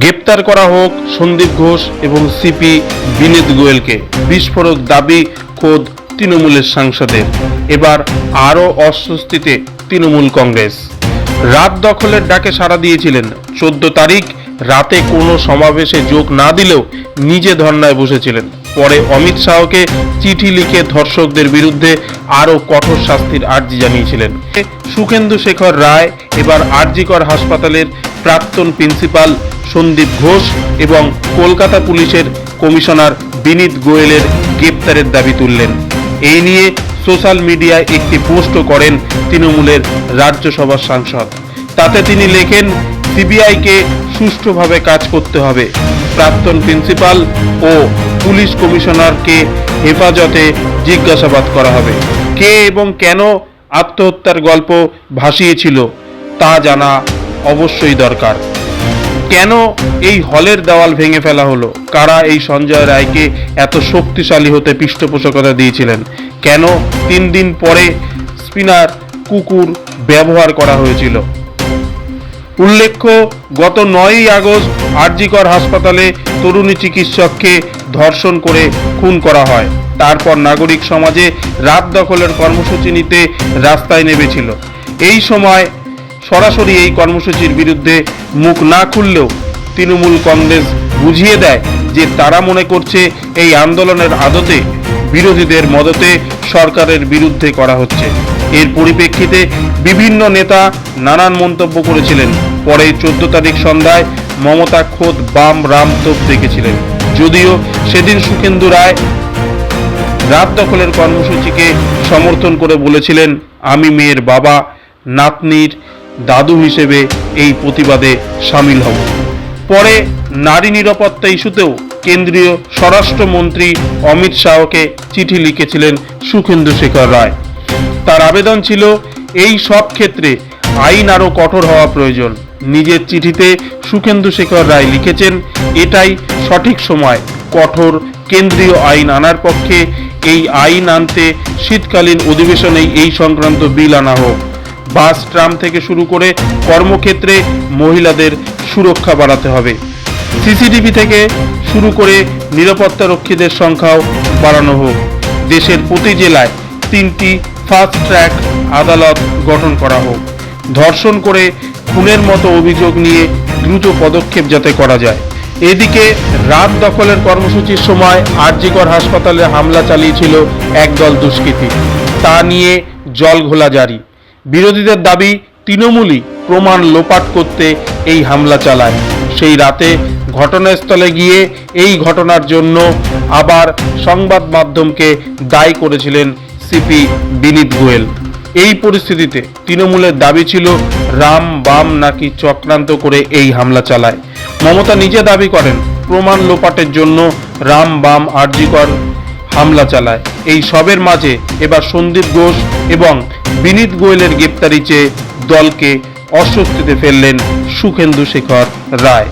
গ্রেপ্তার করা হোক সন্দীপ ঘোষ এবং সিপি বিনীত গোয়েলকে। বিস্ফোরক দাবি খোদ তৃণমূলের সাংসদের। এবার আরও অস্বস্তিতে তৃণমূল কংগ্রেস। রাত দখলের ডাকে সাড়া দিয়েছিলেন। চোদ্দ তারিখ রাতে কোনো সমাবেশে যোগ না দিলেও নিজে ধর্নায় বসেছিলেন। পরে অমিত শাহকে চিঠি লিখে ধর্ষকদের বিরুদ্ধে আরও কঠোর শাস্তির আর্জি জানিয়েছিলেন। সুখেন্দু শেখর রায় এবার আরজিকর হাসপাতালের প্রাক্তন প্রিন্সিপাল সন্দীপ ঘোষ এবং কলকাতা পুলিশের কমিশনার বিনীত গোয়েলের গ্রেপ্তারের দাবি তুললেন। এই নিয়ে সোশ্যাল মিডিয়ায় একটি পোস্টও করেন তৃণমূলের রাজ্যসভার সাংসদ। তাতে তিনি লেখেন, সিবিআইকে সুষ্ঠুভাবে কাজ করতে হবে। প্রাক্তন প্রিন্সিপাল ও পুলিশ কমিশনারকে হেফাজতে জিজ্ঞাসাবাদ করা হবে। কে এবং কেন আত্মহত্যার গল্প ভাসিয়েছিল তা জানা অবশ্যই দরকার। কেন এই হলের দেওয়াল ভেঙে ফেলা হলো? কারা এই সঞ্জয় রায়কে এত শক্তিশালী হতে পৃষ্ঠপোষকতা দিয়েছিলেন? কেন তিন দিন পরে স্পিনার কুকুর ব্যবহার করা হয়েছিল? উল্লেখ্য, গত নয়ই আগস্ট আরজিকর হাসপাতালে তরুণী চিকিৎসককে ধর্ষণ করে খুন করা হয়। তারপর নাগরিক সমাজে রাত দখলের কর্মসূচি নিতে রাস্তায় নেমেছিল। এই সময় সরাসরি এই কর্মসূচির বিরুদ্ধে মুখ না খুললেও তৃণমূল কংগ্রেস বুঝিয়ে দেয় যে তারা মনে করছে এই আন্দোলনের আদতে বিরোধীদের মদতে সরকারের বিরুদ্ধে করা হচ্ছে। এর পরিপ্রেক্ষিতে বিভিন্ন নেতা নানান মন্তব্য করেছিলেন। পরে চোদ্দ তারিখ সন্ধ্যায় মমতা খোদ বাম রাম তোপ দেখেছিলেন। যদিও সেদিন সুখেন্দু রায় রাত দখলের কর্মসূচিকে সমর্থন করে বলেছিলেন, আমি মেয়ের বাবা, নাতনির দাদু হিসেবে এই প্রতিবাদে সামিল হব। পরে নারী নিরাপত্তা ইস্যুতেও কেন্দ্রীয় স্বরাষ্ট্রমন্ত্রী অমিত শাহকে চিঠি লিখেছিলেন সুখেন্দু শেখর রায়। তার আবেদন ছিল, এই সব ক্ষেত্রে আইন আরও কঠোর হওয়া প্রয়োজন। নিজের চিঠিতে সুখেন্দু শেখর রায় লিখেছেন, এটাই সঠিক সময়। কঠোর কেন্দ্রীয় আইন আনার পক্ষে এই আইন আনতে শীতকালীন অধিবেশনেই এই সংক্রান্ত বিল আনা হোক। বাস, ট্রাম থেকে শুরু করে কর্মক্ষেত্রে মহিলাদের সুরক্ষা বাড়াতে হবে। সিসিটিভি থেকে শুরু করে নিরাপত্তা রক্ষীদের সংখ্যাও বাড়ানো হোক। দেশের প্রতি জেলায় তিনটি ফাস্ট ট্র্যাক আদালত গঠন করা হোক। ধর্ষণ করে খুনের মতো অভিযোগ নিয়ে দ্রুত পদক্ষেপ যাতে করা যায়। এদিকে রাত দখলের কর্মসূচির সময় আরজিকর হাসপাতালে হামলা চালিয়েছিল একদল দুষ্কৃতী। তা নিয়ে জল ঘোলা জারি। বিরোধীদের দাবি তৃণমূলই প্রমাণ লোপাট করতে এই হামলা চালায়। সেই রাতে ঘটনাস্থলে গিয়ে এই ঘটনার জন্য আবার সংবাদ মাধ্যমকে দায়ী করেছিলেন সিপি বিনীত গোয়েল। এই পরিস্থিতিতে তৃণমূলের দাবি ছিল, রাম বাম নাকি চক্রান্ত করে এই হামলা চালায়। মমতা নিজে দাবি করেন, প্রমাণ লোপাটের জন্য রাম বাম আরজিকর হামলা চালায়। এই সবের মাঝে এবার সন্দীপ ঘোষ এবং বিনীত গোয়েলের গ্রেপ্তারি চেয়ে দলকে অস্বস্তিতে ফেললেন সুখেন্দু শেখর রায়।